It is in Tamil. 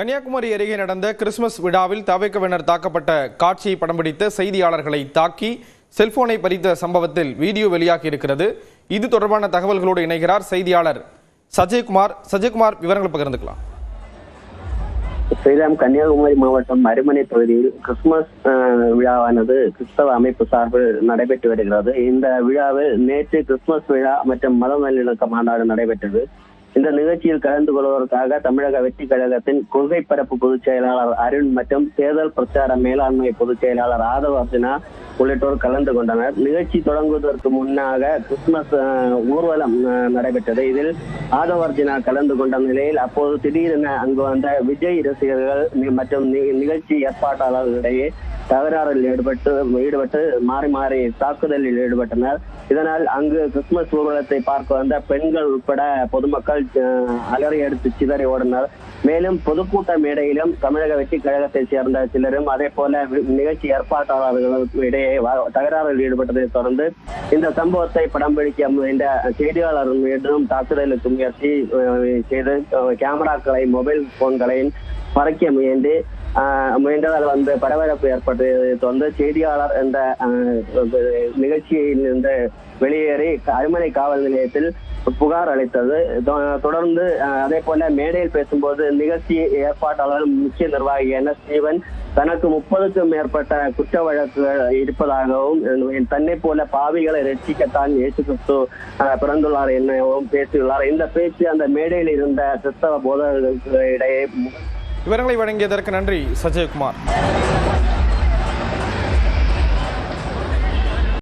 கன்னியாகுமரி அருகே நடந்த கிறிஸ்துமஸ் விழாவில் தவிக்கவினர் தாக்கப்பட்ட காட்சியை படம் பிடித்த செய்தியாளர்களை தாக்கி செல்போனை பறித்த சம்பவத்தில் வீடியோ வெளியாகி இருக்கிறது இது தொடர்பான தகவல்களோடு இணைகிறார் செய்தியாளர் சஜயகுமார். சஜயகுமார் விவரங்கள் பகிர்ந்துக்கலாம். ஸ்ரீராம் கன்னியாகுமரி மாவட்டம் அருமனை தொகுதியில் கிறிஸ்துமஸ் விழாவானது கிறிஸ்தவ அமைப்பு சார்பில் நடைபெற்று வருகிறது. இந்த விழாவில் நேற்று கிறிஸ்துமஸ் விழா மற்றும் மத நல்லிணக்க மாநாடு நடைபெற்றது. இந்த நிகழ்ச்சியில் கலந்து கொள்வதற்காக தமிழக வெற்றி கழகத்தின் கொள்கை பரப்பு பொதுச் செயலாளர் அருண் மற்றும் தேர்தல் பிரச்சார மேலாண்மை பொதுச் செயலாளர் ஆதவ அர்ஜுனா உள்ளிட்டோர் கலந்து கொண்டனர். நிகழ்ச்சி தொடங்குவதற்கு முன்னாக கிறிஸ்துமஸ் ஊர்வலம் நடைபெற்றது. இதில் ஆதவ அர்ஜுனா கலந்து கொண்ட நிலையில் அப்போது திடீரென அங்கு வந்த விஜய் ரசிகர்கள் மற்றும் நி- நிகழ்ச்சி ஏற்பாட்டாளர்களிடையே தகராறில் ஈடுபட்டு ஈடுபட்டு மாறி மாறி தாக்குதலில் ஈடுபட்டனர். இதனால் அங்கு கிறிஸ்துமஸ் ஊர்வலத்தை பார்க்க வந்த பெண்கள் உட்பட பொதுமக்கள் அலறி எடுத்து சிதறி ஓடினர். மேலும் பொதுக்கூட்ட மேடையிலும் தமிழக வெற்றி கழகத்தை சேர்ந்த சிலரும் அதே போல நிகழ்ச்சி ஏற்பாட்டாளர்களுக்கும் இடையே தகராறில் ஈடுபட்டதை தொடர்ந்து இந்த சம்பவத்தை படம் பிடிக்க முயன்ற செய்தியாளர் மீண்டும் தாக்குதலுக்கு முயற்சி செய்து கேமராக்களை மொபைல் போன்களை பறக்க முயன்று முயன்றதால் வந்து பரபரப்பு ஏற்பட்டது தொடர்ந்து செய்தியாளர் என்ற நிகழ்ச்சியில் இருந்து வெளியேறி அருமனை காவல் நிலையத்தில் புகார் அளித்தது. தொடர்ந்து அதே போல மேடையில் பேசும்போது நிகழ்ச்சி ஏற்பாட்டாளர் முக்கிய நிர்வாகி என். எஸ். ஜீவன் தனக்கு முப்பதுக்கும் மேற்பட்ட குற்ற வழக்குகள் இருப்பதாகவும் தன்னை போல பாவிகளை ரட்சிக்கத்தான் இயேசு கிறிஸ்து பிறந்துள்ளார் என்னவும் பேசியுள்ளார். இந்த பேச்சு அந்த மேடையில் இருந்த கிறிஸ்தவ போதகர்களுக்கு இடையே விவரங்களை வழங்கியதற்கு நன்றி சஜயகுமார்